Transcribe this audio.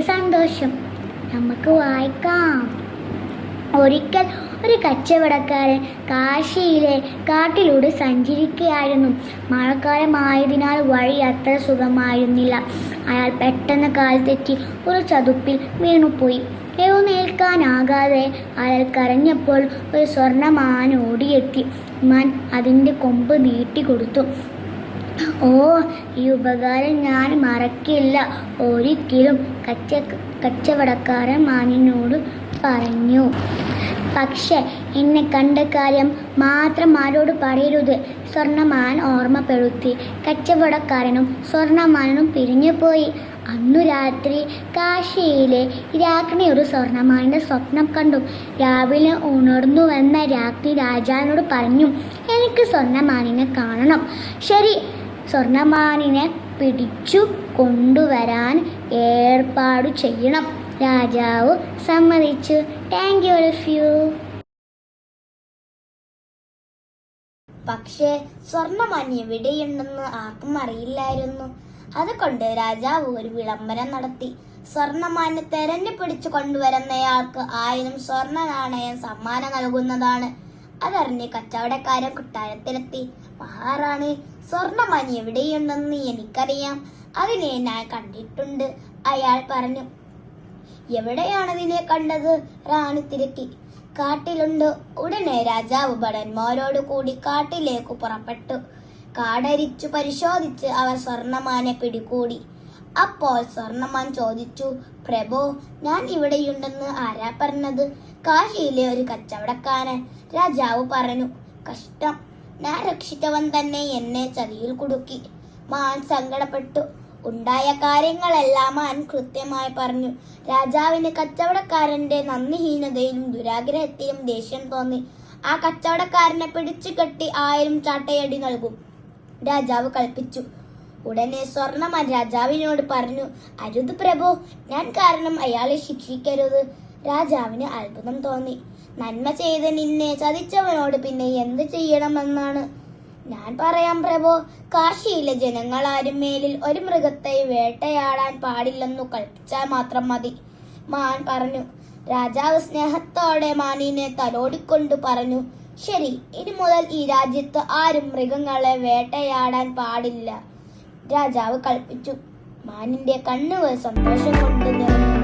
സന്തോഷം. നമുക്ക് വായിക്കാം. ഒരിക്കൽ ഒരു കച്ചവടക്കാരൻ കാശിയിലെ കാട്ടിലൂടെ സഞ്ചരിക്കുകയായിരുന്നു. മഴക്കാലമായതിനാൽ വഴി അത്ര സുഖമായിരുന്നില്ല. അയാൾ പെട്ടെന്ന് കാൽ തെറ്റി ഒരു ചതുപ്പിൽ വീണുപോയി. എഴുന്നേൽക്കാനാകാതെ അയാൾ കരഞ്ഞപ്പോൾ ഒരു സ്വർണമാൻ ഓടിയെത്തി. മാൻ അതിന്റെ കൊമ്പ് നീട്ടിക്കൊടുത്തു ഓ ഈ ഉപകാരം ഞാൻ മറക്കില്ല. ഒരിക്കലും കച്ച കച്ചവടക്കാരൻ മാനിനോട് പറഞ്ഞു. പക്ഷെ എന്നെ കണ്ട കാര്യം മാത്രം ആരോട് പറയരുത്. സ്വർണമാൻ ഓർമ്മപ്പെടുത്തി. കച്ചവടക്കാരനും സ്വർണമാനും പിരിഞ്ഞുപോയി. അന്നു രാത്രി കാശിയിലെ രാജ്ഞി ഒരു സ്വർണമാനിന്റെ സ്വപ്നം കണ്ടു. രാവിലെ ഉണർന്നുവെന്ന രാജ്ഞി രാജാവിനോട് പറഞ്ഞു എനിക്ക് സ്വർണമാനിനെ കാണണം. ശരി സ്വർണമാനിനെ പിടിച്ചു കൊണ്ടുവരാൻ ഏർപ്പാട് ചെയ്യണം. രാജാവ് സമ്മതിച്ചു. താങ്ക് യു യു പക്ഷേ സ്വർണമാൻ എവിടെയുണ്ടെന്ന് ആർക്കും അറിയില്ലായിരുന്നു. അതുകൊണ്ട് രാജാവ് ഒരു വിളംബരം നടത്തി. സ്വർണമാനെ തെരഞ്ഞു പിടിച്ചു കൊണ്ടുവരുന്നയാൾക്ക് ആയിരം സ്വർണ നാണയം സമ്മാനം നൽകുന്നതാണ്. അതറിഞ്ഞ് കച്ചവടക്കാരൻ കൊട്ടാരത്തിലെത്തി. മഹാറാണി സ്വർണമണി എവിടെയുണ്ടെന്ന് എനിക്കറിയാം. അതിനെ ഞാൻ കണ്ടിട്ടുണ്ട്. അയാൾ പറഞ്ഞു എവിടെയാണ് ഇതിനെ കണ്ടത്? റാണി തിരക്കി കാട്ടിലുണ്ട്. ഉടനെ രാജാവ് ഭടന്മാരോട് കൂടി കാട്ടിലേക്ക് പുറപ്പെട്ടു. കാടരിച്ചു പരിശോധിച്ച് അവർ സ്വർണമാനെ പിടികൂടി. അപ്പോൾ സ്വർണമാൻ ചോദിച്ചു പ്രഭോ ഞാൻ ഇവിടെയുണ്ടെന്ന് ആരാ പറഞ്ഞത്? കാശിയിലെ ഒരു കച്ചവടക്കാരൻ? രാജാവ് പറഞ്ഞു കഷ്ടം. ഞാൻ രക്ഷിച്ചവൻ തന്നെ എന്നെ ചതിയിൽ കുടുക്കി. മാൻ സങ്കടപ്പെട്ടു. ഉണ്ടായ കാര്യങ്ങളെല്ലാം മാൻ കൃത്യമായി പറഞ്ഞു. രാജാവിന് കച്ചവടക്കാരന്റെ നന്ദിഹീനതയിലും ദുരാഗ്രഹത്തിലും ദേഷ്യം തോന്നി. ആ കച്ചവടക്കാരനെ പിടിച്ചു കെട്ടി ആയിരം ചാട്ടയടി നൽകും. രാജാവ് കൽപ്പിച്ചു. ഉടനെ സ്വർണമാൻ രാജാവിനോട് പറഞ്ഞു അരുത് പ്രഭു ഞാൻ കാരണം അയാളെ ശിക്ഷിക്കരുത്. രാജാവിന് അത്ഭുതം തോന്നി. നന്മ ചെയ്ത് നിന്നെ ചതിച്ചവനോട് പിന്നെ എന്ത് ചെയ്യണമെന്നാണ്? ഞാൻ പറയാം പ്രഭോ കാശിയിലെ ജനങ്ങൾ ആരും മേലിൽ ഒരു മൃഗത്തെ വേട്ടയാടാൻ പാടില്ലെന്നു കൽപ്പിച്ചാൽ മാത്രം മതി മാൻ പറഞ്ഞു. രാജാവ് സ്നേഹത്തോടെ മാനിനെ തലോടിക്കൊണ്ട് പറഞ്ഞു ശരി ഇനി മുതൽ ഈ രാജ്യത്ത് ആരും മൃഗങ്ങളെ വേട്ടയാടാൻ പാടില്ല. രാജാവ് കൽപ്പിച്ചു. മാനിന്റെ കണ്ണുകൾ സന്തോഷം കൊണ്ട് നിറഞ്ഞു.